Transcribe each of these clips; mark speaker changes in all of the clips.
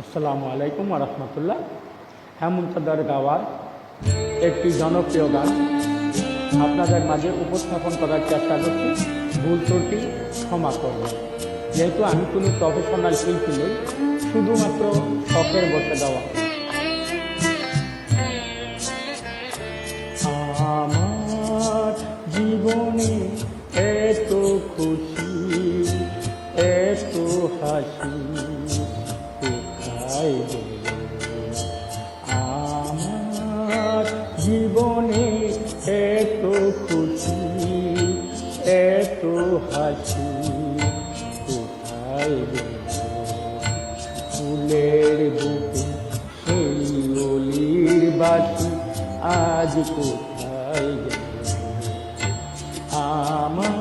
Speaker 1: আসসালামু আলাইকুম রহমতুল্লাহ। হেমন্তদার গাওয়ার একটি জনপ্রিয় গান। আপনাদের মাঝে উপস্থাপন করার চেষ্টা করছি। ভুল ত্রুটি ক্ষমা করবেন। যেহেতু আমি কোনো প্রফেশনাল শিল্পী নই, শুধুমাত্র শখের বসে দেওয়া আমার জীবনে এত খুশি, এত হাসি। জীবনে এত খুশি এত হাসি ফুলের বুকে সেই অলির বাতি আজ কোথায় আমার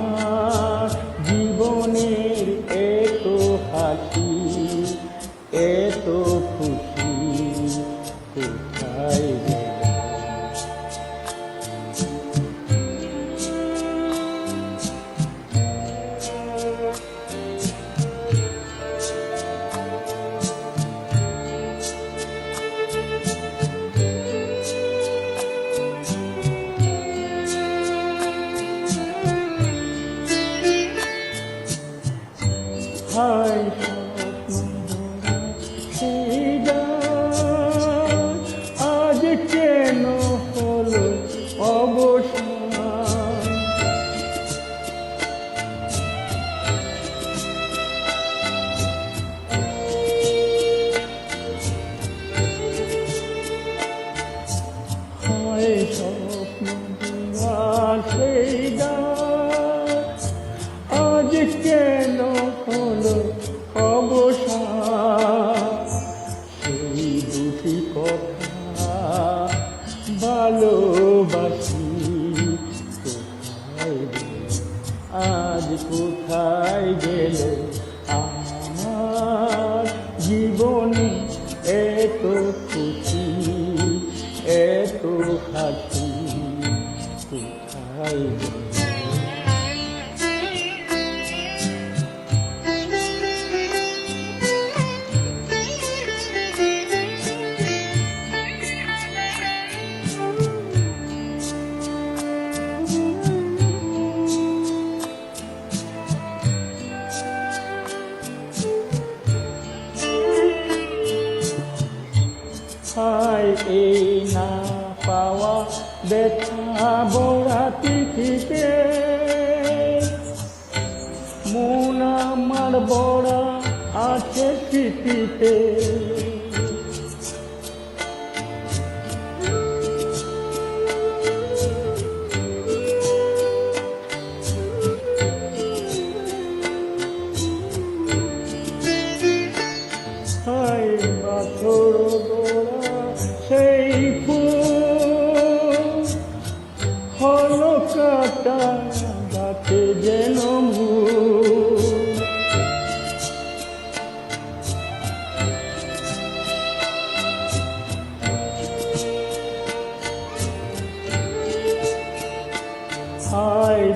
Speaker 1: আজ কেন হল অবসান ভালোবাসি কোথায় আজ কোথায় গেলে? আমার জীবনে এত খুশি এত হাসি কোথায় গেল? হায় এই না পাওয়া ব্যথা বড়া তিথিতে। মন আমার বড়া আছে স্মৃতিতে। হায় কাটা গাছে যেন। হায়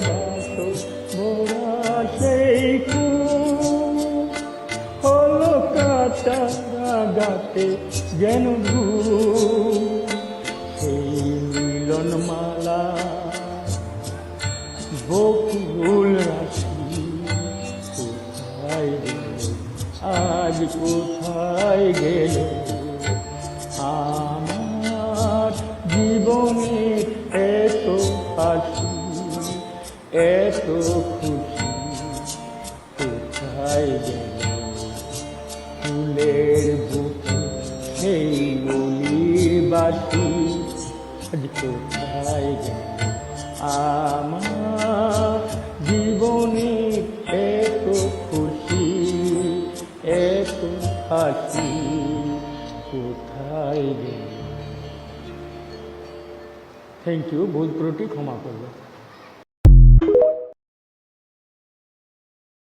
Speaker 1: কাটা যেন ভুল। সেই মিলন মালা আজ কোথায় গেল? আমার জীবনে এত হাসি, এত খুশি, কোথায় গেল? ফুলের বুকে সেই বলির বাসি আজ কোথায় গেল? আমার থ্যাংক ইউ ভুল ত্রুটি ক্ষমা করবে